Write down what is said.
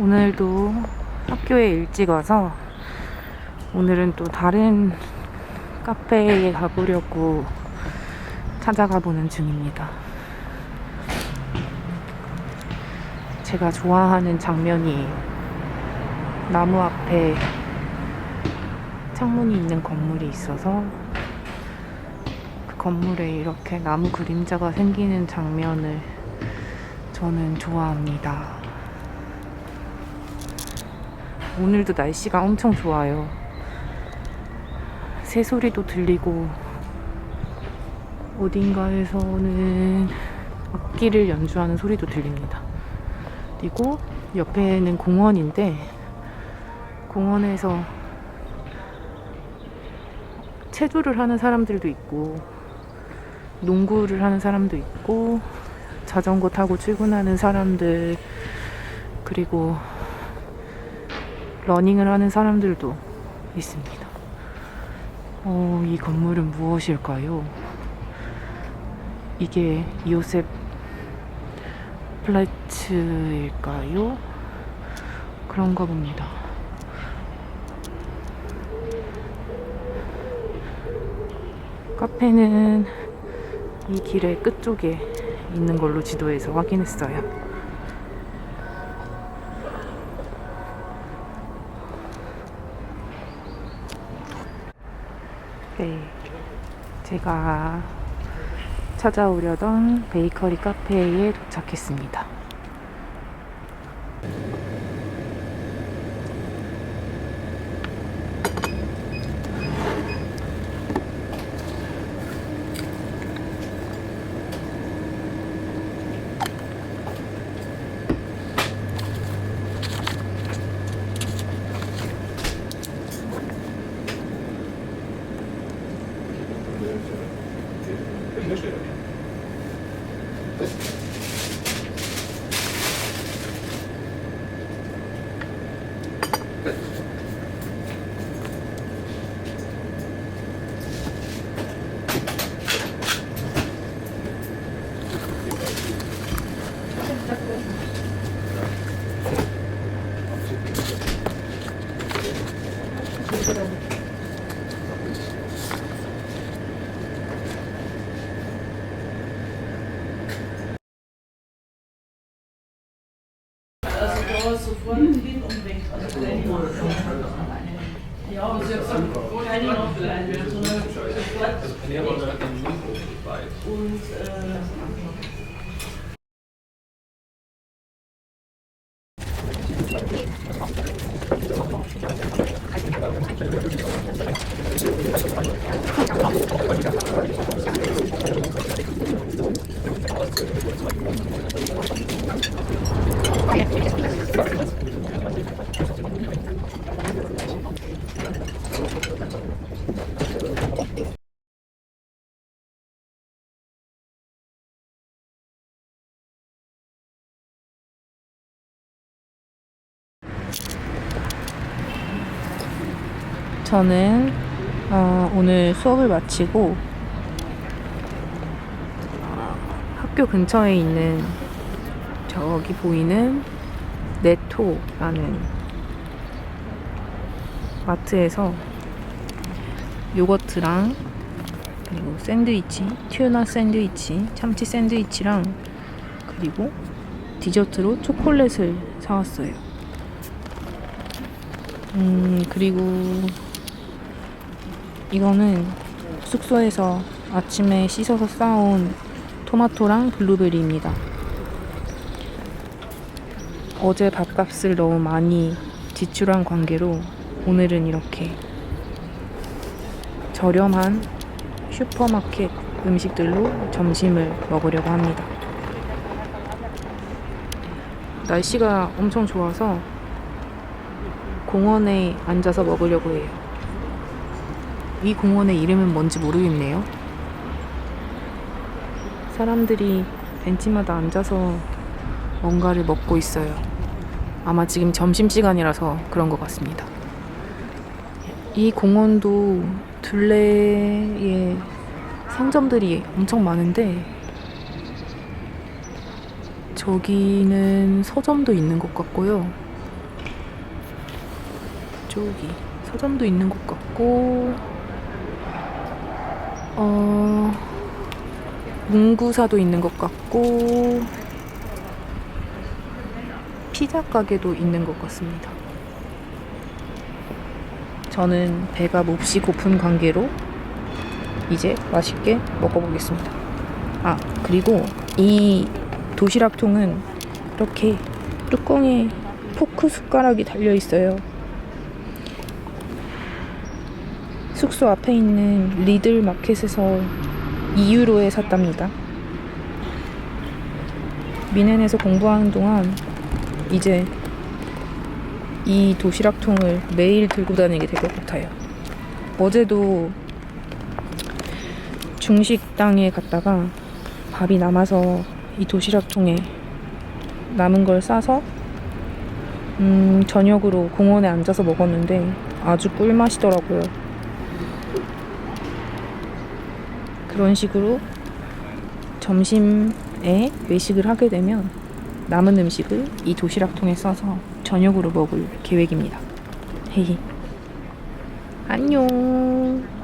오늘도 학교에 일찍 와서 오늘은 또 다른 카페에 가보려고 찾아가 보는 중입니다. 제가 좋아하는 장면이에요. 나무 앞에 창문이 있는 건물이 있어서 그 건물에 이렇게 나무 그림자가 생기는 장면을 저는 좋아합니다. 오늘도 날씨가 엄청 좋아요. 새소리도 들리고 어딘가에서는 악기를 연주하는 소리도 들립니다. 그리고 옆에는 공원인데 공원에서 체조를 하는 사람들도 있고 농구를 하는 사람도 있고 자전거 타고 출근하는 사람들 그리고 러닝을 하는 사람들도 있습니다. 어, 이 건물은 무엇일까요? 이게 요셉 플라츠일까요? 그런가 봅니다. 카페는 이 길의 끝쪽에 있는 걸로 지도에서 확인했어요. 네. 제가 찾아오려던 베이커리 카페에 도착했습니다. 面白いよね。Thank you. aber sofort mhm. ein Kind umweckt. Also ja, aber sie hat gesagt, keine Nachfrage, sondern sofort. Und äh, 저는 어, 오늘 수업을 마치고 어, 학교 근처에 있는 저기 보이는 네토라는 마트에서 요거트랑 그리고 샌드위치, 튜나 샌드위치, 참치 샌드위치랑 그리고 디저트로 초콜릿을 사왔어요. 음, 그리고 이거는 숙소에서 아침에 씻어서 싸온 토마토랑 블루베리입니다. 어제 밥값을 너무 많이 지출한 관계로 오늘은 이렇게 저렴한 슈퍼마켓 음식들로 점심을 먹으려고 합니다. 날씨가 엄청 좋아서 공원에 앉아서 먹으려고 해요. 이 공원의 이름은 뭔지 모르겠네요. 사람들이 벤치마다 앉아서 뭔가를 먹고 있어요. 아마 지금 점심시간이라서 그런 것 같습니다. 이 공원도 둘레에 상점들이 엄청 많은데 저기는 서점도 있는 것 같고요. 저기 서점도 있는 것 같고 어 문구사도 있는 것 같고 피자 가게도 있는 것 같습니다. 저는 배가 몹시 고픈 관계로 이제 맛있게 먹어보겠습니다. 아 그리고 이 도시락통은 이렇게 뚜껑에 포크 숟가락이 달려 있어요. 숙소 앞에 있는 리들 마켓에서 2유로에 샀답니다. 미넨에서 공부하는 동안 이제 이 도시락통을 매일 들고 다니게 될 것 같아요. 어제도 중식당에 갔다가 밥이 남아서 이 도시락통에 남은 걸 싸서 음, 저녁으로 공원에 앉아서 먹었는데 아주 꿀맛이더라고요. 그런 식으로 점심에 외식을 하게 되면 남은 음식을 이 도시락통에 싸서 저녁으로 먹을 계획입니다. 헤헤. 안녕.